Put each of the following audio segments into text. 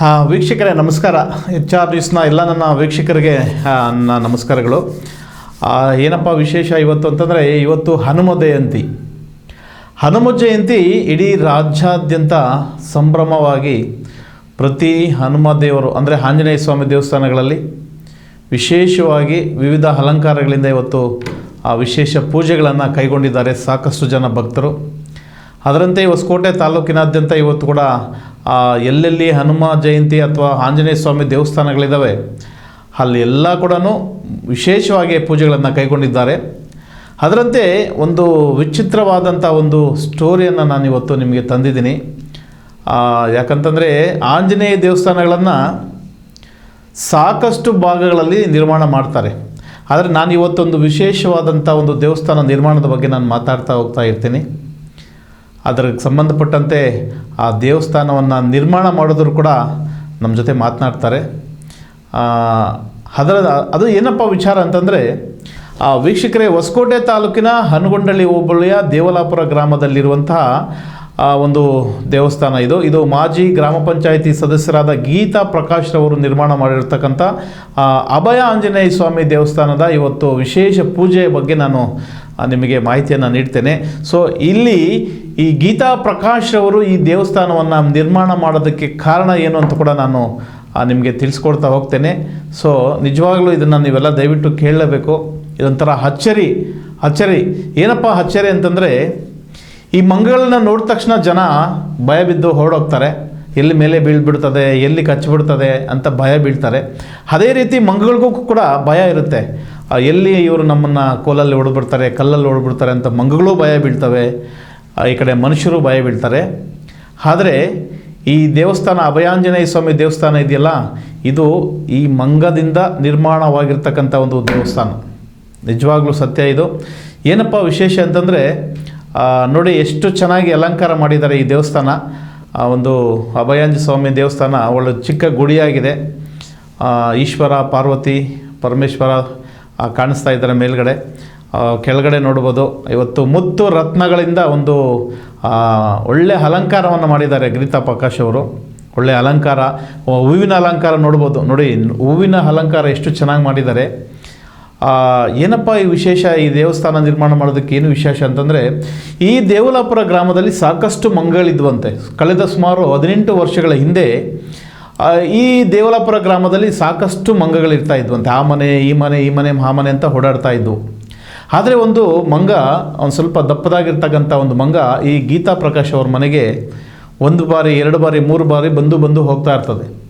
ಹಾಂ ವೀಕ್ಷಕರೇ, ನಮಸ್ಕಾರ. ಎಚ್ ಆರ್ ನ್ಯೂಸ್ನ ಎಲ್ಲ ನನ್ನ ವೀಕ್ಷಕರಿಗೆ ನನ್ನ ನಮಸ್ಕಾರಗಳು. ಏನಪ್ಪ ವಿಶೇಷ ಇವತ್ತು ಅಂತಂದರೆ, ಇವತ್ತು ಹನುಮ ಜಯಂತಿ ಹನುಮ ಜಯಂತಿ ಇಡೀ ರಾಜ್ಯಾದ್ಯಂತ ಸಂಭ್ರಮವಾಗಿ ಪ್ರತಿ ಹನುಮ ದೇವರು ಅಂದರೆ ಆಂಜನೇಯ ಸ್ವಾಮಿ ದೇವಸ್ಥಾನಗಳಲ್ಲಿ ವಿಶೇಷವಾಗಿ ವಿವಿಧ ಅಲಂಕಾರಗಳಿಂದ ಇವತ್ತು ಆ ವಿಶೇಷ ಪೂಜೆಗಳನ್ನು ಕೈಗೊಂಡಿದ್ದಾರೆ ಸಾಕಷ್ಟು ಜನ ಭಕ್ತರು. ಅದರಂತೆ ಹೊಸಕೋಟೆ ತಾಲೂಕಿನಾದ್ಯಂತ ಇವತ್ತು ಕೂಡ ಎಲ್ಲೆಲ್ಲಿ ಹನುಮ ಜಯಂತಿ ಅಥವಾ ಆಂಜನೇಯ ಸ್ವಾಮಿ ದೇವಸ್ಥಾನಗಳಿದ್ದಾವೆ ಅಲ್ಲಿ ಎಲ್ಲ ಕೂಡ ವಿಶೇಷವಾಗಿ ಪೂಜೆಗಳನ್ನು ಕೈಗೊಂಡಿದ್ದಾರೆ. ಅದರಂತೆ ಒಂದು ವಿಚಿತ್ರವಾದಂಥ ಒಂದು ಸ್ಟೋರಿಯನ್ನು ನಾನು ಇವತ್ತು ನಿಮಗೆ ತಂದಿದ್ದೀನಿ. ಯಾಕಂತಂದರೆ ಆಂಜನೇಯ ದೇವಸ್ಥಾನಗಳನ್ನು ಸಾಕಷ್ಟು ಭಾಗಗಳಲ್ಲಿ ನಿರ್ಮಾಣ ಮಾಡ್ತಾರೆ. ಆದರೆ ನಾನು ಇವತ್ತೊಂದು ವಿಶೇಷವಾದಂಥ ಒಂದು ದೇವಸ್ಥಾನ ನಿರ್ಮಾಣದ ಬಗ್ಗೆ ನಾನು ಮಾತಾಡ್ತಾ ಹೋಗ್ತಾ ಇರ್ತೀನಿ. ಅದಕ್ಕೆ ಸಂಬಂಧಪಟ್ಟಂತೆ ಆ ದೇವಸ್ಥಾನವನ್ನು ನಿರ್ಮಾಣ ಮಾಡಿದ್ರು ಕೂಡ ನಮ್ಮ ಜೊತೆ ಮಾತನಾಡ್ತಾರೆ. ಅದರ ಅದು ಏನಪ್ಪ ವಿಚಾರ ಅಂತಂದರೆ, ಆ, ವೀಕ್ಷಕರೇ, ಹೊಸಕೋಟೆ ತಾಲೂಕಿನ ಹನಗೊಂಡಳ್ಳಿ ಹೋಬಳಿಯ ದೇವಲಾಪುರ ಗ್ರಾಮದಲ್ಲಿರುವಂತಹ ಒಂದು ದೇವಸ್ಥಾನ ಇದು. ಇದು ಮಾಜಿ ಗ್ರಾಮ ಪಂಚಾಯಿತಿ ಸದಸ್ಯರಾದ ಗೀತಾ ಪ್ರಕಾಶ್ ರವರು ನಿರ್ಮಾಣ ಮಾಡಿರ್ತಕ್ಕಂಥ ಅಭಯ ಆಂಜನೇಯ ಸ್ವಾಮಿ ದೇವಸ್ಥಾನದ ಇವತ್ತು ವಿಶೇಷ ಪೂಜೆಯ ಬಗ್ಗೆ ನಾನು ನಿಮಗೆ ಮಾಹಿತಿಯನ್ನು ನೀಡ್ತೇನೆ. ಸೊ ಇಲ್ಲಿ ಈ ಗೀತಾ ಪ್ರಕಾಶ್ ಅವರು ಈ ದೇವಸ್ಥಾನವನ್ನು ನಿರ್ಮಾಣ ಮಾಡೋದಕ್ಕೆ ಕಾರಣ ಏನು ಅಂತ ಕೂಡ ನಾನು ನಿಮಗೆ ತಿಳಿಸ್ಕೊಡ್ತಾ ಹೋಗ್ತೇನೆ. ಸೊ ನಿಜವಾಗ್ಲೂ ಇದನ್ನು ನೀವೆಲ್ಲ ದಯವಿಟ್ಟು ಕೇಳಲೇಬೇಕು. ಇದೊಂಥರ ಅಚ್ಚರಿ ಅಚ್ಚರಿ. ಏನಪ್ಪ ಅಚ್ಚರಿ ಅಂತಂದರೆ, ಈ ಮಂಗಗಳನ್ನ ನೋಡಿದ ತಕ್ಷಣ ಜನ ಭಯ ಬಿದ್ದು ಹೊರಡೋಗ್ತಾರೆ ಎಲ್ಲಿ ಮೇಲೆ ಬೀಳ್ಬಿಡ್ತದೆ, ಎಲ್ಲಿ ಕಚ್ಚಿಬಿಡ್ತದೆ ಅಂತ ಭಯ ಬೀಳ್ತಾರೆ. ಅದೇ ರೀತಿ ಮಂಗಗಳಿಗೂ ಕೂಡ ಭಯ ಇರುತ್ತೆ. ಎಲ್ಲಿ ಇವರು ನಮ್ಮನ್ನು ಕೋಲಲ್ಲಿ ಹೊಡೆದ್ಬಿಡ್ತಾರೆ, ಕಲ್ಲಲ್ಲಿ ಹೊಡೆದ್ಬಿಡ್ತಾರೆ ಅಂತ ಮಂಗಗಳು ಭಯ ಬೀಳ್ತವೆ. ಈ ಕಡೆ ಮನುಷ್ಯರು ಭಯ ಬೀಳ್ತಾರೆ. ಆದರೆ ಈ ದೇವಸ್ಥಾನ, ಅಭಯಾಂಜನೇಯ ಸ್ವಾಮಿ ದೇವಸ್ಥಾನ ಇದೆಯಲ್ಲ, ಇದು ಈ ಮಂಗದಿಂದ ನಿರ್ಮಾಣವಾಗಿರ್ತಕ್ಕಂಥ ಒಂದು ದೇವಸ್ಥಾನ. ನಿಜವಾಗ್ಲೂ ಸತ್ಯ ಇದು. ಏನಪ್ಪ ವಿಶೇಷ ಅಂತಂದರೆ ನೋಡಿ ಎಷ್ಟು ಚೆನ್ನಾಗಿ ಅಲಂಕಾರ ಮಾಡಿದ್ದಾರೆ ಈ ದೇವಸ್ಥಾನ. ಒಂದು ಅಭಯಾಂಜ ಸ್ವಾಮಿ ದೇವಸ್ಥಾನ ಒಳ್ಳೆ ಚಿಕ್ಕ ಗುಡಿಯಾಗಿದೆ. ಈಶ್ವರ, ಪಾರ್ವತಿ, ಪರಮೇಶ್ವರ ಕಾಣಿಸ್ತಾ ಇದ್ದಾರೆ ಮೇಲ್ಗಡೆ. ಕೆಳಗಡೆ ನೋಡ್ಬೋದು, ಇವತ್ತು ಮುತ್ತು ರತ್ನಗಳಿಂದ ಒಂದು ಒಳ್ಳೆ ಅಲಂಕಾರವನ್ನು ಮಾಡಿದ್ದಾರೆ ಗ್ರೀತಾ ಪ್ರಕಾಶ್ ಅವರು. ಒಳ್ಳೆ ಅಲಂಕಾರ ಹೂವಿನ ಅಲಂಕಾರ ನೋಡ್ಬೋದು. ನೋಡಿ, ಹೂವಿನ ಅಲಂಕಾರ ಎಷ್ಟು ಚೆನ್ನಾಗಿ ಮಾಡಿದ್ದಾರೆ. ಏನಪ್ಪ ಈ ವಿಶೇಷ ಈ ದೇವಸ್ಥಾನ ನಿರ್ಮಾಣ ಮಾಡೋದಕ್ಕೆ ಏನು ವಿಶೇಷ ಅಂತಂದರೆ, ಈ ದೇವಲಾಪುರ ಗ್ರಾಮದಲ್ಲಿ ಸಾಕಷ್ಟು ಮಂಗಳಿದ್ವಂತೆ. ಕಳೆದ ಸುಮಾರು ಹದಿನೆಂಟು ವರ್ಷಗಳ ಹಿಂದೆ ಈ ದೇವಲಾಪುರ ಗ್ರಾಮದಲ್ಲಿ ಸಾಕಷ್ಟು ಮಂಗಗಳಿರ್ತಾ ಇದ್ವಂತೆ. ಆ ಮನೆ, ಈ ಮನೆ ಈ ಮನೆ, ಆ ಮನೆ ಅಂತ ಓಡಾಡ್ತಾ ಇದ್ವು. ಆದರೆ ಒಂದು ಮಂಗ, ಒಂದು ಸ್ವಲ್ಪ ದಪ್ಪದಾಗಿರ್ತಕ್ಕಂಥ ಒಂದು ಮಂಗ ಈ ಗೀತಾ ಪ್ರಕಾಶ್ ಅವ್ರ ಮನೆಗೆ ಒಂದು ಬಾರಿ, ಎರಡು ಬಾರಿ, ಮೂರು ಬಾರಿ ಬಂದು ಬಂದು ಹೋಗ್ತಾ ಇರ್ತದೆ.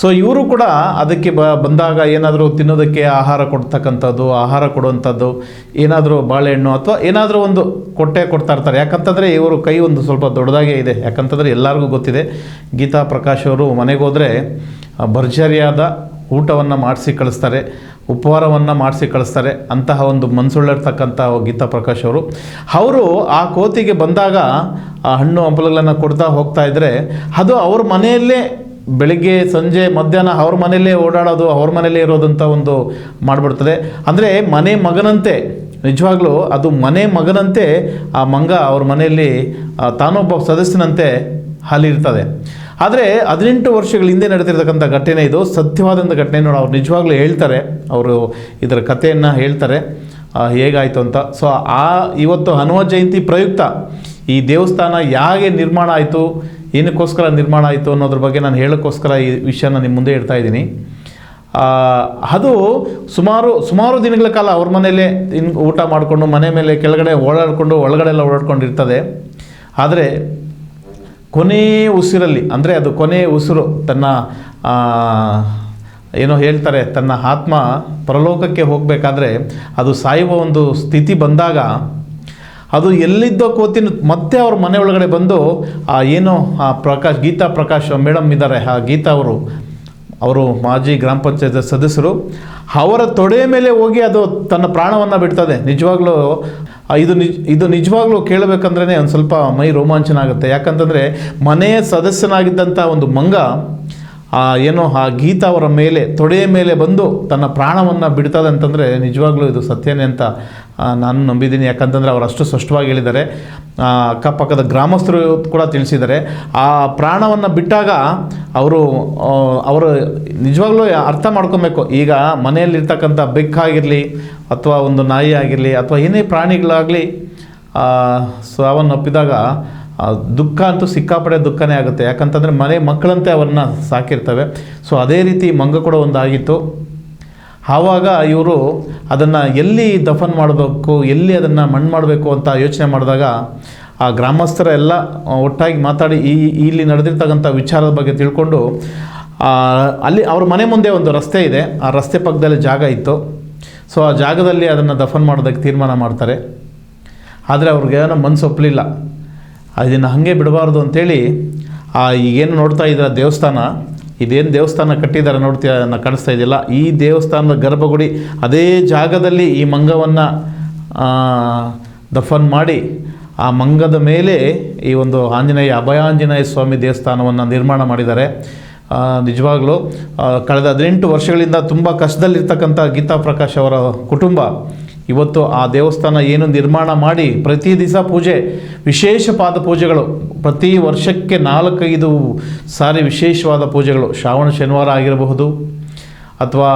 ಸೊ ಇವರು ಕೂಡ ಅದಕ್ಕೆ ಬ, ಬಂದಾಗ ಏನಾದರೂ ತಿನ್ನೋದಕ್ಕೆ ಆಹಾರ ಕೊಡ್ತಕ್ಕಂಥದ್ದು, ಆಹಾರ ಕೊಡುವಂಥದ್ದು, ಏನಾದರೂ ಬಾಳೆಹಣ್ಣು ಅಥವಾ ಏನಾದರೂ ಒಂದು ಕೊಟ್ಟೆ ಕೊಡ್ತಾ ಇರ್ತಾರೆ. ಯಾಕಂತಂದರೆ ಇವರು ಕೈ ಒಂದು ಸ್ವಲ್ಪ ದೊಡ್ಡದಾಗೇ ಇದೆ. ಯಾಕಂತಂದರೆ ಎಲ್ಲರಿಗೂ ಗೊತ್ತಿದೆ, ಗೀತಾ ಪ್ರಕಾಶ್ ಅವರು ಮನೆಗೆ ಹೋದರೆ ಭರ್ಜರಿಯಾದ ಊಟವನ್ನು ಮಾಡಿಸಿ ಕಳಿಸ್ತಾರೆ, ಉಪಹಾರವನ್ನು ಮಾಡಿಸಿ ಕಳಿಸ್ತಾರೆ, ಅಂತಹ ಒಂದು ಮನಸ್ಸುಳ್ಳಿರ್ತಕ್ಕಂಥ ಗೀತಾ ಪ್ರಕಾಶ್ ಅವರು. ಅವರು ಆ ಕೋತಿಗೆ ಬಂದಾಗ ಆ ಹಣ್ಣು ಹಂಪಲುಗಳನ್ನು ಕೊಡ್ತಾ ಹೋಗ್ತಾ ಇದ್ದರೆ ಅದು ಅವ್ರ ಮನೆಯಲ್ಲೇ ಬೆಳಿಗ್ಗೆ, ಸಂಜೆ, ಮಧ್ಯಾಹ್ನ ಅವ್ರ ಮನೆಯಲ್ಲೇ ಓಡಾಡೋದು, ಅವ್ರ ಮನೆಯಲ್ಲೇ ಇರೋದಂಥ ಒಂದು ಮಾಡಿಬಿಡ್ತದೆ. ಅಂದರೆ ಮನೆ ಮಗನಂತೆ, ನಿಜವಾಗ್ಲೂ ಅದು ಮನೆ ಮಗನಂತೆ ಆ ಮಂಗ ಅವ್ರ ಮನೆಯಲ್ಲಿ ತಾನೊಬ್ಬ ಸದಸ್ಯನಂತೆ ಹಾಲಿರ್ತದೆ ಆದರೆ ಹದಿನೆಂಟು ವರ್ಷಗಳ ಹಿಂದೆ ನಡೆದಿರ್ತಕ್ಕಂಥ ಘಟನೆ ಇದು. ಸತ್ಯವಾದಂಥ ಘಟನೆ ನೋಡಿ ಅವ್ರು ನಿಜವಾಗ್ಲೂ ಹೇಳ್ತಾರೆ. ಅವರು ಇದರ ಕಥೆಯನ್ನು ಹೇಳ್ತಾರೆ. ಹೇಗಾಯಿತು ಅಂತ. ಸೊ ಆ, ಇವತ್ತು ಹನುಮ ಜಯಂತಿ ಪ್ರಯುಕ್ತ ಈ ದೇವಸ್ಥಾನ ಹೇಗೆ ನಿರ್ಮಾಣ ಆಯಿತು? ಏನಕ್ಕೋಸ್ಕರ ನಿರ್ಮಾಣ ಆಯಿತು ಅನ್ನೋದ್ರ ಬಗ್ಗೆ ನಾನು ಹೇಳೋಕ್ಕೋಸ್ಕರ ಈ ವಿಷಯನ ನಿಮ್ಮ ಮುಂದೆ ಇಡ್ತಾ ಇದ್ದೀನಿ. ಅದು ಸುಮಾರು ಸುಮಾರು ದಿನಗಳ ಕಾಲ ಅವ್ರ ಮನೆಯಲ್ಲೇ ಇನ್ನು ಊಟ ಮಾಡಿಕೊಂಡು ಮನೆ ಮೇಲೆ ಕೆಳಗಡೆ ಓಡಾಡಿಕೊಂಡು ಒಳಗಡೆ ಎಲ್ಲ ಓಡಾಡ್ಕೊಂಡಿರ್ತದೆ. ಆದರೆ ಕೊನೆ ಉಸಿರಲ್ಲಿ, ಅಂದರೆ ಅದು ಕೊನೆ ಉಸಿರು ತನ್ನ ಏನೋ ಹೇಳ್ತಾರೆ, ತನ್ನ ಆತ್ಮ ಪ್ರಲೋಕಕ್ಕೆ ಹೋಗಬೇಕಾದ್ರೆ ಅದು ಸಾಯುವ ಒಂದು ಸ್ಥಿತಿ ಬಂದಾಗ ಅದು ಎಲ್ಲಿದ್ದೋ ಕೋತಿನ ಮತ್ತೆ ಅವ್ರ ಮನೆ ಒಳಗಡೆ ಬಂದು, ಆ, ಏನೋ? ಆ, ಪ್ರಕಾಶ್, ಗೀತಾ ಪ್ರಕಾಶ್ ಮೇಡಮ್ ಇದ್ದಾರೆ. ಆ, ಗೀತಾ ಅವರು ಅವರು ಮಾಜಿ ಗ್ರಾಮ ಪಂಚಾಯತ್ ಸದಸ್ಯರು. ಅವರ ತೊಡೆಯ ಮೇಲೆ ಹೋಗಿ ಅದು ತನ್ನ ಪ್ರಾಣವನ್ನು ಬಿಡ್ತದೆ. ನಿಜವಾಗ್ಲೂ ಇದು ನಿಜ, ಇದು ನಿಜವಾಗ್ಲೂ ಕೇಳಬೇಕಂದ್ರೆ ಒಂದು ಸ್ವಲ್ಪ ಮೈ ರೋಮಾಂಚನ ಆಗುತ್ತೆ. ಯಾಕಂತಂದರೆ ಮನೆಯ ಸದಸ್ಯನಾಗಿದ್ದಂಥ ಒಂದು ಮಂಗ ಆ ಏನೋ ಆ ಗೀತ ಅವರ ಮೇಲೆ, ತೊಡೆಯ ಮೇಲೆ ಬಂದು ತನ್ನ ಪ್ರಾಣವನ್ನು ಬಿಡ್ತದೆ ಅಂತಂದರೆ ನಿಜವಾಗ್ಲೂ ಇದು ಸತ್ಯನೇ ಅಂತ ನಾನು ನಂಬಿದ್ದೀನಿ. ಯಾಕಂತಂದರೆ ಅವರು ಅಷ್ಟು ಸ್ಪಷ್ಟವಾಗಿ ಹೇಳಿದ್ದಾರೆ. ಅಕ್ಕಪಕ್ಕದ ಗ್ರಾಮಸ್ಥರು ಕೂಡ ತಿಳಿಸಿದ್ದಾರೆ. ಆ ಪ್ರಾಣವನ್ನು ಬಿಟ್ಟಾಗ ಅವರು ಅವರು ನಿಜವಾಗ್ಲೂ ಅರ್ಥ ಮಾಡ್ಕೊಬೇಕು. ಈಗ ಮನೆಯಲ್ಲಿರ್ತಕ್ಕಂಥ ಬೆಕ್ಕಾಗಿರಲಿ ಅಥವಾ ಒಂದು ನಾಯಿ ಆಗಿರಲಿ ಅಥವಾ ಏನೇ ಪ್ರಾಣಿಗಳಾಗಲಿ ಸಾವನ್ನಪ್ಪಿದಾಗ ಆ, ದುಃಖ ಅಂತೂ ಸಿಕ್ಕಾಪಡೆ ದುಃಖನೇ ಆಗುತ್ತೆ. ಯಾಕಂತಂದರೆ ಮನೆ ಮಕ್ಕಳಂತೆ ಅವನ್ನ ಸಾಕಿರ್ತವೆ. ಸೊ ಅದೇ ರೀತಿ ಮಂಗ ಕೂಡ ಒಂದಾಗಿತ್ತು. ಆವಾಗ ಇವರು ಅದನ್ನು ಎಲ್ಲಿ ದಫನ್ ಮಾಡಬೇಕು ಎಲ್ಲಿ ಅದನ್ನು ಮಣ್ಣು ಮಾಡಬೇಕು ಅಂತ ಯೋಚನೆ ಮಾಡಿದಾಗ ಆ ಗ್ರಾಮಸ್ಥರ ಎಲ್ಲ ಒಟ್ಟಾಗಿ ಮಾತಾಡಿ ಈ ಇಲ್ಲಿ ನಡೆದಿರ್ತಕ್ಕಂಥ ವಿಚಾರದ ಬಗ್ಗೆ ತಿಳ್ಕೊಂಡು ಅಲ್ಲಿ ಅವ್ರ ಮನೆ ಮುಂದೆ ಒಂದು ರಸ್ತೆ ಇದೆ. ಆ ರಸ್ತೆ ಪಕ್ಕದಲ್ಲಿ ಜಾಗ ಇತ್ತು. ಸೊ ಆ ಜಾಗದಲ್ಲಿ ಅದನ್ನು ದಫನ್ ಮಾಡೋದಕ್ಕೆ ತೀರ್ಮಾನ ಮಾಡ್ತಾರೆ. ಆದರೆ ಅವ್ರಿಗೆ ಏನೋ ಮನಸ್ಸು ಒಪ್ಪಲಿಲ್ಲ ಅದನ್ನು ಹಾಗೆ ಬಿಡಬಾರ್ದು ಅಂಥೇಳಿ ಆ ಈಗೇನು ನೋಡ್ತಾ ಇದ್ದೀರ ದೇವಸ್ಥಾನ, ಇದೇನು ದೇವಸ್ಥಾನ ಕಟ್ಟಿದ್ದಾರೆ ನೋಡ್ತೀಯ ಕಾಣಿಸ್ತಾ ಇದೆಯಲ್ಲ ಈ ದೇವಸ್ಥಾನದ ಗರ್ಭಗುಡಿ ಅದೇ ಜಾಗದಲ್ಲಿ ಈ ಮಂಗವನ್ನು ದಫನ್ ಮಾಡಿ ಆ ಮಂಗದ ಮೇಲೆ ಈ ಒಂದು ಆಂಜನೇಯ, ಅಭಯಾಂಜನೇಯ ಸ್ವಾಮಿ ದೇವಸ್ಥಾನವನ್ನು ನಿರ್ಮಾಣ ಮಾಡಿದ್ದಾರೆ. ನಿಜವಾಗ್ಲೂ ಕಳೆದ ಹದಿನೆಂಟು ವರ್ಷಗಳಿಂದ ತುಂಬ ಕಷ್ಟದಲ್ಲಿರ್ತಕ್ಕಂಥ ಗೀತಾ ಪ್ರಕಾಶ್ ಅವರ ಕುಟುಂಬ ಇವತ್ತು ಆ ದೇವಸ್ಥಾನ ಏನು ನಿರ್ಮಾಣ ಮಾಡಿ ಪ್ರತಿ ದಿವಸ ಪೂಜೆ, ವಿಶೇಷ ಪಾದ ಪೂಜೆಗಳು, ಪ್ರತಿ ವರ್ಷಕ್ಕೆ ನಾಲ್ಕೈದು ಸಾರಿ ವಿಶೇಷವಾದ ಪೂಜೆಗಳು, ಶ್ರಾವಣ, ಶನಿವಾರ ಆಗಿರಬಹುದು, ಅಥವಾ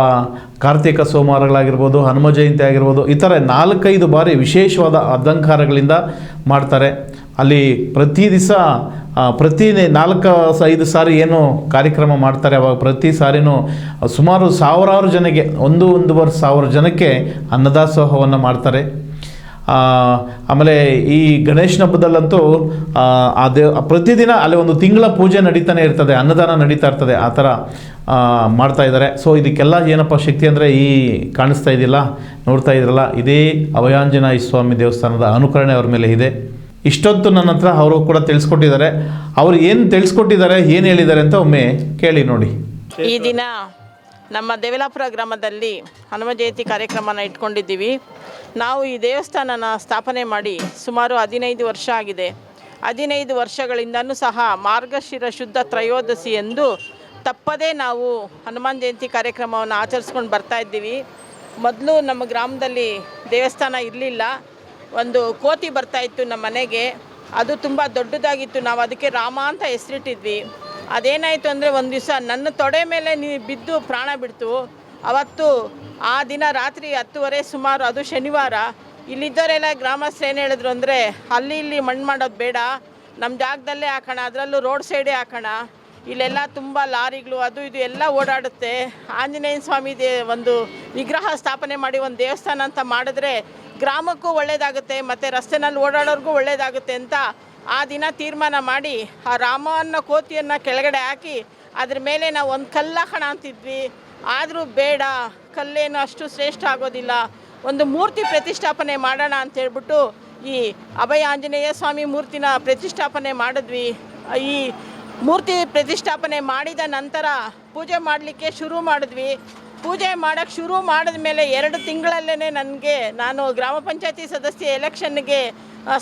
ಕಾರ್ತಿಕ ಸೋಮವಾರಗಳಾಗಿರ್ಬೋದು, ಹನುಮ ಜಯಂತಿ ಆಗಿರ್ಬೋದು, ಈ ಥರ ನಾಲ್ಕೈದು ಬಾರಿ ವಿಶೇಷವಾದ ಅಲಂಕಾರಗಳಿಂದ ಮಾಡ್ತಾರೆ. ಅಲ್ಲಿ ಪ್ರತಿ ದಿವಸ ಪ್ರತಿ ನಾಲ್ಕು ಐದು ಸಾರಿ ಏನು ಕಾರ್ಯಕ್ರಮ ಮಾಡ್ತಾರೆ. ಅವಾಗ ಪ್ರತಿ ಸಾರಿನೂ ಸುಮಾರು ಸಾವಿರಾರು ಜನಕ್ಕೆ ಒಂದು ಒಂದೂವರೆ ಸಾವಿರ ಜನಕ್ಕೆ ಅನ್ನದಾಸೋಹವನ್ನು ಮಾಡ್ತಾರೆ. ಆಮೇಲೆ ಈ ಗಣೇಶನ ಹಬ್ಬದಲ್ಲಂತೂ ಆ, ದೇ ಪ್ರತಿದಿನ ಅಲ್ಲಿ ಒಂದು ತಿಂಗಳ ಪೂಜೆ ನಡೀತಾನೆ ಇರ್ತದೆ. ಅನ್ನದಾನ ನಡೀತಾ ಇರ್ತದೆ. ಆ ಥರ ಮಾಡ್ತಾ ಇದ್ದಾರೆ. ಸೊ ಇದಕ್ಕೆಲ್ಲ ಏನಪ್ಪ ಶಕ್ತಿ ಅಂದರೆ ಈ ಕಾಣಿಸ್ತಾ ಇದೆಯಲ್ಲ ನೋಡ್ತಾ ಇದ್ರಲ್ಲ ಇದೇ ಅಭಯಾಂಜನೇಯ ಸ್ವಾಮಿ ದೇವಸ್ಥಾನದ ಅನುಕರಣೆ ಅವ್ರ ಮೇಲೆ ಇದೆ. ಇಷ್ಟೊತ್ತು ನನ್ನ ಹತ್ರ ಅವರು ಕೂಡ ತಿಳಿಸ್ಕೊಟ್ಟಿದ್ದಾರೆ. ಅವ್ರು ಏನು ತಿಳಿಸ್ಕೊಟ್ಟಿದ್ದಾರೆ, ಏನು ಹೇಳಿದ್ದಾರೆ ಅಂತ ಒಮ್ಮೆ ಕೇಳಿ ನೋಡಿ. ಈ ದಿನ ನಮ್ಮ ದೇವಲಾಪುರ ಗ್ರಾಮದಲ್ಲಿ ಹನುಮ ಜಯಂತಿ ಕಾರ್ಯಕ್ರಮನ ಇಟ್ಕೊಂಡಿದ್ದೀವಿ. ನಾವು ಈ ದೇವಸ್ಥಾನನ ಸ್ಥಾಪನೆ ಮಾಡಿ ಸುಮಾರು ಹದಿನೈದು ವರ್ಷ ಆಗಿದೆ. ಹದಿನೈದು ವರ್ಷಗಳಿಂದನೂ ಸಹ ಮಾರ್ಗಶಿರ ಶುದ್ಧ ತ್ರಯೋದಶಿ ಎಂದು ತಪ್ಪದೇ ನಾವು ಹನುಮಾನ್ ಜಯಂತಿ ಕಾರ್ಯಕ್ರಮವನ್ನು ಆಚರಿಸ್ಕೊಂಡು ಬರ್ತಾ ಇದ್ದೀವಿ. ಮೊದಲು ನಮ್ಮ ಗ್ರಾಮದಲ್ಲಿ ದೇವಸ್ಥಾನ ಇರಲಿಲ್ಲ. ಒಂದು ಕೋತಿ ಬರ್ತಾ ಇತ್ತು ನಮ್ಮ ಮನೆಗೆ. ಅದು ತುಂಬ ದೊಡ್ಡದಾಗಿತ್ತು. ನಾವು ಅದಕ್ಕೆ ರಾಮ ಅಂತ ಹೆಸರಿಟ್ಟಿದ್ವಿ. ಅದೇನಾಯಿತು ಅಂದರೆ ಒಂದು ದಿವಸ ನನ್ನ ತೊಡೆ ಮೇಲೆ ನೀ ಬಿದ್ದು ಪ್ರಾಣ ಬಿಡ್ತು. ಅವತ್ತು ಆ ದಿನ ರಾತ್ರಿ ಹತ್ತುವರೆ ಸುಮಾರು, ಅದು ಶನಿವಾರ, ಇಲ್ಲಿದ್ದವರೆಲ್ಲ ಗ್ರಾಮಸ್ಥರು ಏನು ಹೇಳಿದ್ರು ಅಂದರೆ, ಅಲ್ಲಿ ಇಲ್ಲಿ ಮಣ್ಣು ಮಾಡೋದು ಬೇಡ. ನಮ್ಮ ಜಾಗದಲ್ಲೇ ಹಾಕೋಣ, ಅದರಲ್ಲೂ ರೋಡ್ ಸೈಡೇ ಹಾಕೋಣ. ಇಲ್ಲೆಲ್ಲ ತುಂಬ ಲಾರಿಗಳು, ಅದು ಇದು ಎಲ್ಲ ಓಡಾಡುತ್ತೆ. ಆಂಜನೇಯ ಸ್ವಾಮಿ ದೇ ಒಂದು ವಿಗ್ರಹ ಸ್ಥಾಪನೆ ಮಾಡಿ ಒಂದು ದೇವಸ್ಥಾನ ಅಂತ ಮಾಡಿದ್ರೆ ಗ್ರಾಮಕ್ಕೂ ಒಳ್ಳೆಯದಾಗುತ್ತೆ ಮತ್ತು ರಸ್ತೆನಲ್ಲಿ ಓಡಾಡೋರ್ಗೂ ಒಳ್ಳೆಯದಾಗುತ್ತೆ ಅಂತ ಆ ದಿನ ತೀರ್ಮಾನ ಮಾಡಿ ಆ ರಾಮ ಅನ್ನೋ ಕೋತಿಯನ್ನು ಕೆಳಗಡೆ ಹಾಕಿ ಅದ್ರ ಮೇಲೆ ನಾವು ಒಂದು ಕಲ್ಲ ಹಾಕೋಣ ಅಂತಿದ್ವಿ. ಆದರೂ ಬೇಡ, ಕಲ್ಲೇನು ಅಷ್ಟು ಶ್ರೇಷ್ಠ ಆಗೋದಿಲ್ಲ. ಒಂದು ಮೂರ್ತಿ ಪ್ರತಿಷ್ಠಾಪನೆ ಮಾಡೋಣ ಅಂತ ಹೇಳ್ಬಿಟ್ಟು ಈ ಅಭಯ ಆಂಜನೇಯ ಸ್ವಾಮಿ ಮೂರ್ತಿನ ಪ್ರತಿಷ್ಠಾಪನೆ ಮಾಡಿದ್ವಿ. ಈ ಮೂರ್ತಿ ಪ್ರತಿಷ್ಠಾಪನೆ ಮಾಡಿದ ನಂತರ ಪೂಜೆ ಮಾಡಲಿಕ್ಕೆ ಶುರು ಮಾಡಿದ್ವಿ. ಪೂಜೆ ಮಾಡೋಕ್ಕೆ ಶುರು ಮಾಡಿದ ಮೇಲೆ ಎರಡು ತಿಂಗಳಲ್ಲೇ ನನಗೆ ನಾನು ಗ್ರಾಮ ಪಂಚಾಯತಿ ಸದಸ್ಯ ಎಲೆಕ್ಷನ್ಗೆ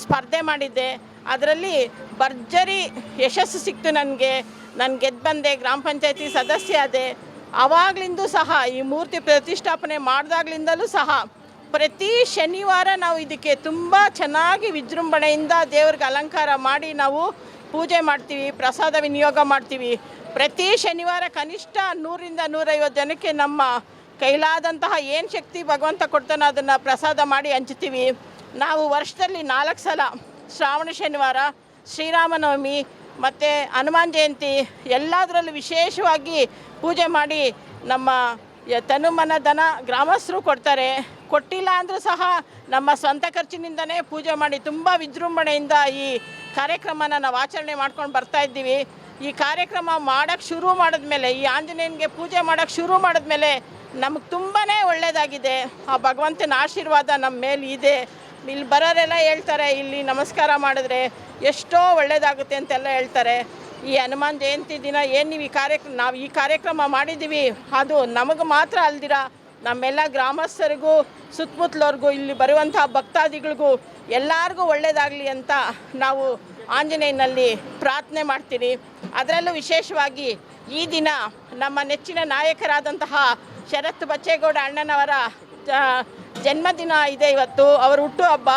ಸ್ಪರ್ಧೆ ಮಾಡಿದ್ದೆ. ಅದರಲ್ಲಿ ಭರ್ಜರಿ ಯಶಸ್ಸು ಸಿಕ್ತು ನನಗೆ. ನಾನು ಗೆದ್ದು ಬಂದೆ, ಗ್ರಾಮ ಪಂಚಾಯತಿ ಸದಸ್ಯ ಅದೇ ಆವಾಗಲಿಂದೂ ಸಹ, ಈ ಮೂರ್ತಿ ಪ್ರತಿಷ್ಠಾಪನೆ ಮಾಡಿದಾಗ್ಲಿಂದಲೂ ಸಹ ಪ್ರತಿ ಶನಿವಾರ ನಾವು ಇದಕ್ಕೆ ತುಂಬ ಚೆನ್ನಾಗಿ ವಿಜೃಂಭಣೆಯಿಂದ ದೇವ್ರಿಗೆ ಅಲಂಕಾರ ಮಾಡಿ ನಾವು ಪೂಜೆ ಮಾಡ್ತೀವಿ, ಪ್ರಸಾದ ವಿನಿಯೋಗ ಮಾಡ್ತೀವಿ. ಪ್ರತಿ ಶನಿವಾರ ಕನಿಷ್ಠ ನೂರಿಂದ ನೂರೈವತ್ತು ಜನಕ್ಕೆ ನಮ್ಮ ಕೈಲಾದಂತಹ ಏನು ಶಕ್ತಿ ಭಗವಂತ ಕೊಡ್ತಾನೆ ಅದನ್ನು ಪ್ರಸಾದ ಮಾಡಿ ಹಂಚ್ತೀವಿ. ನಾವು ವರ್ಷದಲ್ಲಿ ನಾಲ್ಕು ಸಲ ಶ್ರಾವಣ ಶನಿವಾರ, ಶ್ರೀರಾಮನವಮಿ ಮತ್ತು ಹನುಮಾನ್ ಜಯಂತಿ ಎಲ್ಲದರಲ್ಲೂ ವಿಶೇಷವಾಗಿ ಪೂಜೆ ಮಾಡಿ ನಮ್ಮ ತನುಮನ ತನು ಮನ ಧನ ಗ್ರಾಮಸ್ಥರು ಕೊಡ್ತಾರೆ. ಕೊಟ್ಟಿಲ್ಲ ಅಂದರೂ ಸಹ ನಮ್ಮ ಸ್ವಂತ ಖರ್ಚಿನಿಂದನೇ ಪೂಜೆ ಮಾಡಿ ತುಂಬ ವಿಜೃಂಭಣೆಯಿಂದ ಈ ಕಾರ್ಯಕ್ರಮನ ನಾವು ಆಚರಣೆ ಮಾಡ್ಕೊಂಡು ಬರ್ತಾ ಇದ್ದೀವಿ. ಈ ಕಾರ್ಯಕ್ರಮ ಮಾಡೋಕ್ಕೆ ಶುರು ಮಾಡಿದ್ಮೇಲೆ, ಈ ಆಂಜನೇಯನಿಗೆ ಪೂಜೆ ಮಾಡೋಕ್ಕೆ ಶುರು ಮಾಡಿದ್ಮೇಲೆ ನಮಗೆ ತುಂಬಾ ಒಳ್ಳೆಯದಾಗಿದೆ ಆ ಭಗವಂತನ ಆಶೀರ್ವಾದ ನಮ್ಮ ಮೇಲೆ ಇದೆ. ಇಲ್ಲಿ ಬರೋರೆಲ್ಲ ಹೇಳ್ತಾರೆ, ಇಲ್ಲಿ ನಮಸ್ಕಾರ ಮಾಡಿದ್ರೆ ಎಷ್ಟೋ ಒಳ್ಳೆಯದಾಗುತ್ತೆ ಅಂತೆಲ್ಲ ಹೇಳ್ತಾರೆ. ಈ ಹನುಮಾನ್ ಜಯಂತಿ ದಿನ ಏನು ನೀವು ಈ ಕಾರ್ಯಕ್ರಮ ನಾವು ಈ ಕಾರ್ಯಕ್ರಮ ಮಾಡಿದ್ದೀವಿ ಅದು ನಮಗೆ ಮಾತ್ರ ಅಲ್ದಿರ, ನಮ್ಮೆಲ್ಲ ಗ್ರಾಮಸ್ಥರಿಗೂ ಸುತ್ತಮುತ್ತಲವ್ರಿಗೂ ಇಲ್ಲಿ ಬರುವಂಥ ಭಕ್ತಾದಿಗಳಿಗೂ ಎಲ್ಲರಿಗೂ ಒಳ್ಳೆಯದಾಗಲಿ ಅಂತ ನಾವು ಆಂಜನೇಯನಲ್ಲಿ ಪ್ರಾರ್ಥನೆ ಮಾಡ್ತೀನಿ. ಅದರಲ್ಲೂ ವಿಶೇಷವಾಗಿ ಈ ದಿನ ನಮ್ಮ ನೆಚ್ಚಿನ ನಾಯಕರಾದಂತಹ ಶರತ್ ಬಚ್ಚೇಗೌಡ ಅಣ್ಣನವರ ಜನ್ಮದಿನ ಇದೆ ಇವತ್ತು. ಅವರ ಹುಟ್ಟುಹಬ್ಬ.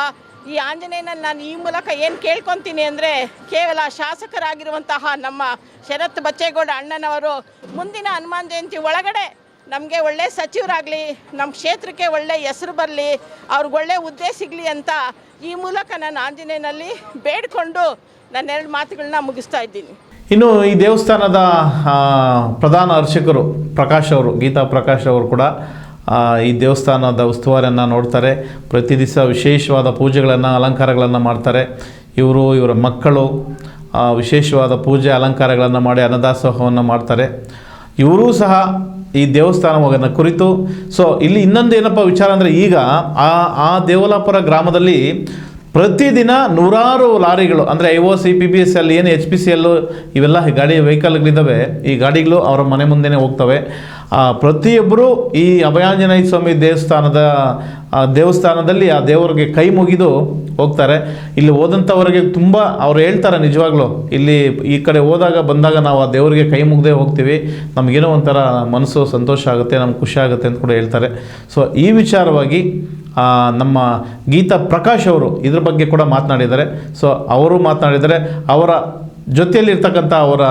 ಈ ಆಂಜನೇಯನಲ್ಲಿ ನಾನು ಈ ಮೂಲಕ ಏನು ಕೇಳ್ಕೊತೀನಿ ಅಂದರೆ ಕೇವಲ ಶಾಸಕರಾಗಿರುವಂತಹ ನಮ್ಮ ಶರತ್ ಬಚ್ಚೇಗೌಡ ಅಣ್ಣನವರು ಮುಂದಿನ ಹನುಮಾನ್ ಜಯಂತಿ ಒಳಗಡೆ ನಮಗೆ ಒಳ್ಳೆ ಸಚಿವರಾಗಲಿ ನಮ್ಮ ಕ್ಷೇತ್ರಕ್ಕೆ ಒಳ್ಳೆ ಹೆಸರು ಬರಲಿ, ಅವ್ರಿಗೆ ಒಳ್ಳೆ ಹುದ್ದೆ ಸಿಗಲಿ ಅಂತ ಈ ಮೂಲಕ ನಾನು ಆಂಜನೇಯನಲ್ಲಿ ಬೇಡಿಕೊಂಡು ನನ್ನ ಎರಡು ಮಾತುಗಳನ್ನ ಮುಗಿಸ್ತಾ ಇದ್ದೀನಿ. ಇನ್ನು ಈ ದೇವಸ್ಥಾನದ ಪ್ರಧಾನ ಅರ್ಚಕರು ಪ್ರಕಾಶ್ ಅವರು, ಗೀತಾ ಪ್ರಕಾಶ್ ಅವರು ಕೂಡ ಈ ದೇವಸ್ಥಾನದ ಉಸ್ತುವಾರಿಯನ್ನು ನೋಡ್ತಾರೆ. ಪ್ರತಿ ದಿವಸ ವಿಶೇಷವಾದ ಪೂಜೆಗಳನ್ನು, ಅಲಂಕಾರಗಳನ್ನು ಮಾಡ್ತಾರೆ. ಇವರು, ಇವರ ಮಕ್ಕಳು ವಿಶೇಷವಾದ ಪೂಜೆ, ಅಲಂಕಾರಗಳನ್ನು ಮಾಡಿ, ಅನ್ನದಾಸೋಹವನ್ನು ಮಾಡ್ತಾರೆ. ಇವರೂ ಸಹ ಈ ದೇವಸ್ಥಾನವನ್ನು ಕುರಿತು. ಸೊ ಇಲ್ಲಿ ಇನ್ನೊಂದು ಏನಪ್ಪ ವಿಚಾರ ಅಂದರೆ ಈಗ ಆ ಆ ದೇವಲಾಪುರ ಗ್ರಾಮದಲ್ಲಿ ಪ್ರತಿದಿನ ನೂರಾರು ಲಾರಿಗಳು, ಅಂದರೆ I O, C P B S L ಏನು ಎಚ್ ಪಿ ಸಿ ಎಲ್ಲು ಇವೆಲ್ಲ ಗಾಡಿ ವೆಹಿಕಲ್ಗಳಿದ್ದಾವೆ, ಈ ಗಾಡಿಗಳು ಅವರ ಮನೆ ಮುಂದೆನೇ ಹೋಗ್ತವೆ. ಪ್ರತಿಯೊಬ್ಬರು ಈ ಅಭಯಾಂಜನೇಯ ಸ್ವಾಮಿ ದೇವಸ್ಥಾನದ ಆ ದೇವಸ್ಥಾನದಲ್ಲಿ ಆ ದೇವರಿಗೆ ಕೈ ಮುಗಿದು ಹೋಗ್ತಾರೆ. ಇಲ್ಲಿ ಹೋದಂಥವ್ರಿಗೆ ತುಂಬ ಅವ್ರು ಹೇಳ್ತಾರೆ ನಿಜವಾಗ್ಲೂ, ಇಲ್ಲಿ ಈ ಕಡೆ ಹೋದಾಗ ಬಂದಾಗ ನಾವು ಆ ದೇವರಿಗೆ ಕೈ ಮುಗ್ದೆ ಹೋಗ್ತೀವಿ. ನಮಗೇನೋ ಒಂಥರ ಮನಸ್ಸು ಸಂತೋಷ ಆಗುತ್ತೆ, ನಮ್ಗೆ ಖುಷಿ ಆಗುತ್ತೆ ಅಂತ ಕೂಡ ಹೇಳ್ತಾರೆ. ಸೊ ಈ ವಿಚಾರವಾಗಿ ನಮ್ಮ ಗೀತಾ ಪ್ರಕಾಶ್ ಅವರು ಇದ್ರ ಬಗ್ಗೆ ಕೂಡ ಮಾತನಾಡಿದ್ದಾರೆ. ಸೊ ಅವರು ಮಾತನಾಡಿದರೆ ಅವರ ಜೊತೆಯಲ್ಲಿರ್ತಕ್ಕಂಥ ಅವರ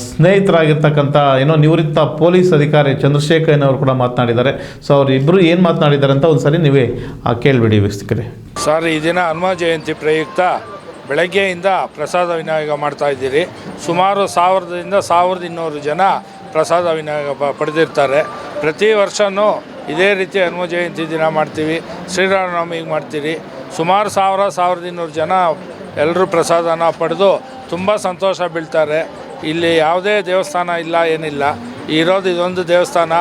ಸ್ನೇಹಿತರಾಗಿರ್ತಕ್ಕಂಥ ಏನೋ ನಿವೃತ್ತ ಪೊಲೀಸ್ ಅಧಿಕಾರಿ ಚಂದ್ರಶೇಖರ್ ಅವರು ಕೂಡ ಮಾತನಾಡಿದ್ದಾರೆ. ಸೊ ಅವರಿಬ್ಬರು ಏನು ಮಾತನಾಡಿದ್ದಾರೆ ಅಂತ ಒಂದ್ಸರಿ ನೀವೇ ಕೇಳಿಬಿಡಿ ವೀಕ್ಷಕರೇ. ಸರ್ ಈ ದಿನ ಹನುಮ ಜಯಂತಿ ಪ್ರಯುಕ್ತ ಬೆಳಗ್ಗೆಯಿಂದ ಪ್ರಸಾದ ವಿನಿಯೋಗ ಮಾಡ್ತಾ ಇದ್ದೀರಿ. ಸುಮಾರು ಸಾವಿರದಿಂದ ಸಾವಿರದ ಇನ್ನೂರು ಜನ ಪ್ರಸಾದ ವಿನಿಯೋಗ ಪಡೆದಿರ್ತಾರೆ. ಪ್ರತಿ ವರ್ಷವೂ ಇದೇ ರೀತಿ ಹನುಮ ಜಯಂತಿ ದಿನ ಮಾಡ್ತೀವಿ. ಶ್ರೀರಾಮನವಮಿಗೆ ಮಾಡ್ತೀರಿ. ಸುಮಾರು ಸಾವಿರ, ಸಾವಿರದ ಇನ್ನೂರು ಜನ ಎಲ್ಲರೂ ಪ್ರಸಾದನ ಪಡೆದು ತುಂಬ ಸಂತೋಷ ಬೀಳ್ತಾರೆ. ಇಲ್ಲಿ ಯಾವುದೇ ದೇವಸ್ಥಾನ ಇಲ್ಲ, ಏನಿಲ್ಲ. ಇರೋದು ಇದೊಂದು ದೇವಸ್ಥಾನ.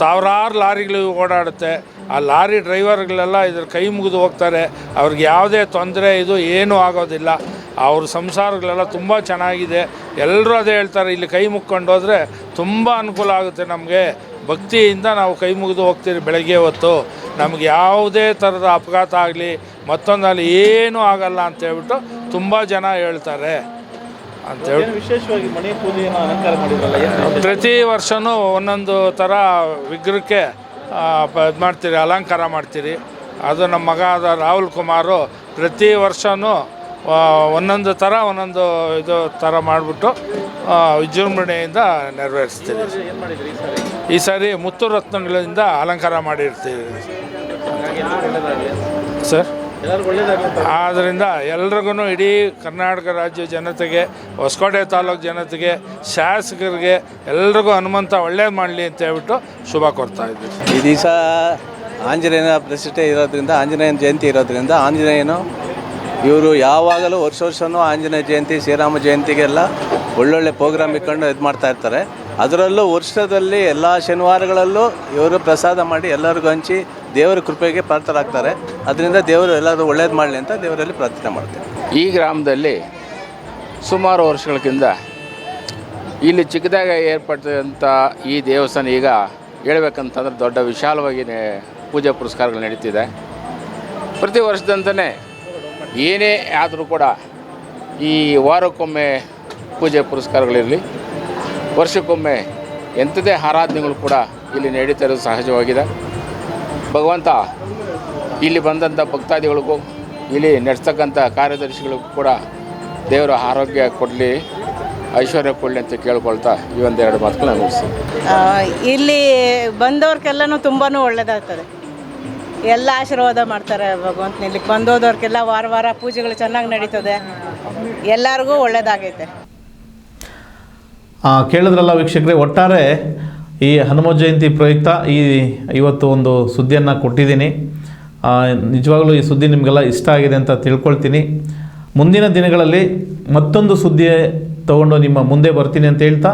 ಸಾವಿರಾರು ಲಾರಿಗಳು ಓಡಾಡುತ್ತೆ. ಆ ಲಾರಿ ಡ್ರೈವರ್ಗಳೆಲ್ಲ ಇದ್ರ ಕೈ ಮುಗಿದು ಹೋಗ್ತಾರೆ. ಅವ್ರಿಗೆ ಯಾವುದೇ ತೊಂದರೆ ಇದು ಏನೂ ಆಗೋದಿಲ್ಲ. ಅವ್ರ ಸಂಸಾರಗಳೆಲ್ಲ ತುಂಬ ಚೆನ್ನಾಗಿದೆ. ಎಲ್ಲರೂ ಅದೇ ಹೇಳ್ತಾರೆ, ಇಲ್ಲಿ ಕೈ ಮುಕ್ಕೊಂಡು ಹೋದರೆ ತುಂಬ ಅನುಕೂಲ ಆಗುತ್ತೆ ನಮಗೆ. ಭಕ್ತಿಯಿಂದ ನಾವು ಕೈ ಮುಗಿದು ಹೋಗ್ತೀವಿ ಬೆಳಗ್ಗೆ ಹೊತ್ತು. ನಮಗೆ ಯಾವುದೇ ಥರದ ಅಪಘಾತ ಆಗಲಿ ಮತ್ತೊಂದಲ್ಲಿ ಏನೂ ಆಗಲ್ಲ ಅಂತ ಹೇಳ್ಬಿಟ್ಟು ತುಂಬ ಜನ ಹೇಳ್ತಾರೆ. ಅಂತೇಳಿ ವಿಶೇಷವಾಗಿ ಮನೆ ಪೂಜೆಯನ್ನು ಅಲಂಕಾರ ಮಾಡಿದ್ರಲ್ಲ ಪ್ರತಿ ವರ್ಷವೂ ಒಂದೊಂದು ಥರ ವಿಗ್ರಹಕ್ಕೆ ಇದು ಮಾಡ್ತೀರಿ ಅಲಂಕಾರ ಮಾಡ್ತೀರಿ. ಅದು ನಮ್ಮ ಮಗ ಆದ ರಾಹುಲ್ ಕುಮಾರು ಪ್ರತಿ ವರ್ಷವೂ ಒಂದೊಂದು ಥರ ಒಂದೊಂದು ಇದು ಥರ ಮಾಡಿಬಿಟ್ಟು ವಿಜೃಂಭಣೆಯಿಂದ ನೆರವೇರಿಸ್ತೀವಿ ಈ ಸಾರಿ? ಮುತ್ತು ರತ್ನಗಳಿಂದ ಅಲಂಕಾರ ಮಾಡಿರ್ತೀವಿ. ಸರ್? ಆದ್ದರಿಂದ ಎಲ್ರಿಗೂ ಇಡೀ ಕರ್ನಾಟಕ ರಾಜ್ಯ ಜನತೆಗೆ ಹೊಸಕೋಟೆ ತಾಲೂಕು ಜನತೆಗೆ ಶಾಸಕರಿಗೆ ಎಲ್ರಿಗೂ ಹನುಮಂತ ಒಳ್ಳೇದು ಮಾಡಲಿ ಅಂತ ಹೇಳ್ಬಿಟ್ಟು ಶುಭ ಕೊಡ್ತಾ ಇದ್ದೀವಿ ಈ ದಿವಸ ಆಂಜನೇಯನ ಪ್ರತಿಷ್ಠೆ ಇರೋದ್ರಿಂದ ಆಂಜನೇಯನ ಜಯಂತಿ ಇರೋದ್ರಿಂದ ಆಂಜನೇಯನು ಇವರು ಯಾವಾಗಲೂ ವರ್ಷ ವರ್ಷವೂ ಆಂಜನೇಯ ಜಯಂತಿ ಶ್ರೀರಾಮ ಜಯಂತಿಗೆಲ್ಲ ಒಳ್ಳೊಳ್ಳೆ ಪ್ರೋಗ್ರಾಮ್ ಇಟ್ಕೊಂಡು ಇದು ಮಾಡ್ತಾ ಇರ್ತಾರೆ. ಅದರಲ್ಲೂ ವರ್ಷದಲ್ಲಿ ಎಲ್ಲ ಶನಿವಾರಗಳಲ್ಲೂ ಇವರು ಪ್ರಸಾದ ಮಾಡಿ ಎಲ್ಲರಿಗೂ ಹಂಚಿ ದೇವರ ಕೃಪೆಗೆ ಪಾತ್ರರಾಗ್ತಾರೆ. ಅದರಿಂದ ದೇವರು ಎಲ್ಲರೂ ಒಳ್ಳೇದು ಮಾಡಲಿ ಅಂತ ದೇವರಲ್ಲಿ ಪ್ರಾರ್ಥನೆ ಮಾಡ್ತಾರೆ ಈ ಗ್ರಾಮದಲ್ಲಿ ಸುಮಾರು ವರ್ಷಗಳಕ್ಕಿಂತ ಇಲ್ಲಿ ಚಿಕ್ಕದಾಗ ಏರ್ಪಟ್ಟಂಥ ಈ ದೇವಸ್ಥಾನ ಈಗ ಹೇಳ್ಬೇಕಂತಂದ್ರೆ ದೊಡ್ಡ ವಿಶಾಲವಾಗಿ ಪೂಜೆ ಪುರಸ್ಕಾರಗಳು ನಡೀತಿದೆ. ಪ್ರತಿ ವರ್ಷದಂತಲೇ ಏನೇ ಆದರೂ ಕೂಡ ಈ ವಾರಕ್ಕೊಮ್ಮೆ ಪೂಜೆ ಪುರಸ್ಕಾರಗಳಿರಲಿ ವರ್ಷಕ್ಕೊಮ್ಮೆ ಎಂಥದೇ ಆರಾಧನೆಗಳು ಕೂಡ ಇಲ್ಲಿ ನಡೀತಾ ಇರೋದು ಸಹಜವಾಗಿದೆ. ಭಗವಂತ ಇಲ್ಲಿ ಬಂದಂಥ ಭಕ್ತಾದಿಗಳಿಗೂ ಇಲ್ಲಿ ನಡೆಸ್ತಕ್ಕಂಥ ಕಾರ್ಯದರ್ಶಿಗಳಿಗೂ ಕೂಡ ದೇವರ ಆರೋಗ್ಯ ಕೊಡಲಿ ಐಶ್ವರ್ಯ ಕೊಡಲಿ ಅಂತ ಕೇಳ್ಕೊಳ್ತಾ ಈ ಒಂದೆರಡು ಮಾತುಗಳನ್ನ ಮುಗಿಸ್ತೀನಿ. ಇಲ್ಲಿ ಬಂದವ್ರಿಗೆಲ್ಲನೂ ತುಂಬಾ ಒಳ್ಳೆಯದಾಗ್ತದೆ ಎಲ್ಲ ಆಶೀರ್ವಾದ ಮಾಡ್ತಾರೆ ಭಗವಂತನ ಇಲ್ಲಿ ಬಂದೋದವ್ರಿಗೆಲ್ಲ ವಾರ ವಾರ ಪೂಜೆಗಳು ಚೆನ್ನಾಗಿ ನಡೀತದೆ. ಎಲ್ಲರಿಗೂ ಒಳ್ಳೇದಾಗೈತೆ. ಆ, ಕೇಳಿದ್ರಲ್ಲ ವೀಕ್ಷಕರೇ ಒಟ್ಟಾರೆ ಈ ಹನುಮ ಜಯಂತಿ ಪ್ರಯುಕ್ತ ಈ ಇವತ್ತು ಒಂದು ಸುದ್ದಿಯನ್ನು ಕೊಟ್ಟಿದ್ದೀನಿ. ನಿಜವಾಗಲೂ ಈ ಸುದ್ದಿ ನಿಮಗೆಲ್ಲ ಇಷ್ಟ ಆಗಿದೆ ಅಂತ ತಿಳ್ಕೊಳ್ತೀನಿ. ಮುಂದಿನ ದಿನಗಳಲ್ಲಿ ಮತ್ತೊಂದು ಸುದ್ದಿ ತಗೊಂಡು ನಿಮ್ಮ ಮುಂದೆ ಬರ್ತೀನಿ ಅಂತ ಹೇಳ್ತಾ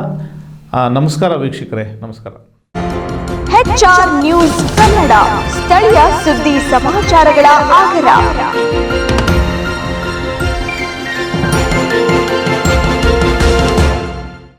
ನಮಸ್ಕಾರ ವೀಕ್ಷಕರೇ, ನಮಸ್ಕಾರ. ಹೆಚ್ಆರ್ ನ್ಯೂಸ್ ಕನ್ನಡ, ಸ್ಥಳೀಯ ಸುದ್ದಿ ಸಮಾಚಾರಗಳ ಆಗರ.